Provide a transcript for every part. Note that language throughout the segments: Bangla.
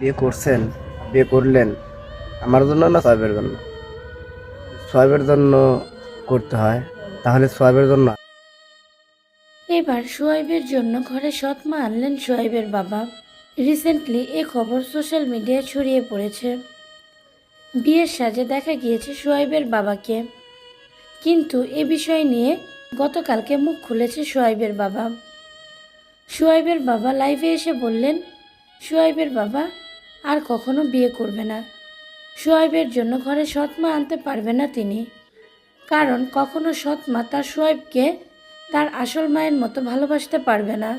বিয়ে করছেন, বিয়ে করলেন, আমার জন্য না সোয়াবের জন্য? সোয়াবের জন্য করতে হয়, তাহলে সোয়াবের জন্য এবার সোয়াইবের জন্য ঘরে সৎমা আনলেন সোয়াইবের বাবা। রিসেন্টলি এ খবর সোশ্যাল মিডিয়ায় ছড়িয়ে পড়েছে। বিয়ের সাজে দেখা গিয়েছে সোয়াইবের বাবাকে। কিন্তু এ বিষয় নিয়ে গতকালকে মুখ খুলেছে সোয়াইবের বাবা। সোয়াইবের বাবা লাইভে এসে বললেন, সোয়াইবের বাবা আর কখনো বিয়ে করবে না। সোয়াইবের জন্য ঘরে সৎমা আনতে পারবে না তিনি। কারণ কখনো সৎমা তার সোয়াইবকে তার আসল মায়ের মতো ভালোবাসতে পারবে না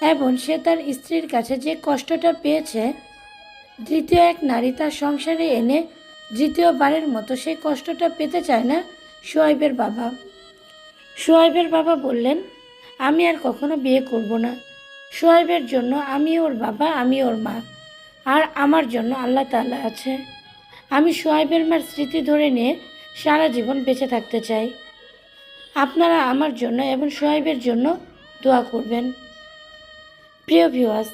এবং সে তার স্ত্রীর কাছে যে কষ্টটা পেয়েছে, দ্বিতীয় এক নারী তার সংসারে এনে দ্বিতীয়বারের মতো সেই কষ্টটা পেতে চায় না সোয়াইবের বাবা। সোয়াইবের বাবা বললেন, আমি আর কখনো বিয়ে করব না। সোয়াইবের জন্য আমি ওর বাবা আমি ওর মা। আর আমার জন্য আল্লাহ তাআলা আছে। আমি সোয়াইবের মার স্মৃতি ধরে নিয়ে সারা জীবন বেঁচে থাকতে চাই। আপনারা আমার জন্য এবং সোয়াইবের জন্য দোয়া করবেন। প্রিয় ভিউয়ার্স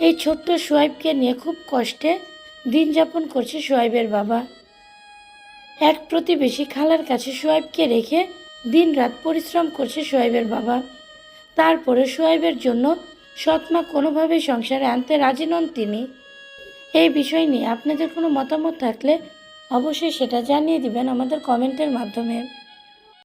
এই ছোট্ট সোয়াইবকে নিয়ে খুব কষ্টে দিন যাপন করছে সোয়াইবের বাবা। এক প্রতিবেশী খালার কাছে সোয়াইবকে রেখে দিন রাত পরিশ্রম করছে সোয়াইবের বাবা। তারপরে সোয়াইবের জন্য সৎমা কোনোভাবেই সংসারে আনতে রাজি নন তিনি। এই বিষয় নিয়ে আপনাদের কোনো মতামত থাকলে অবশ্যই সেটা জানিয়ে দিবেন আমাদের কমেন্টের মাধ্যমে।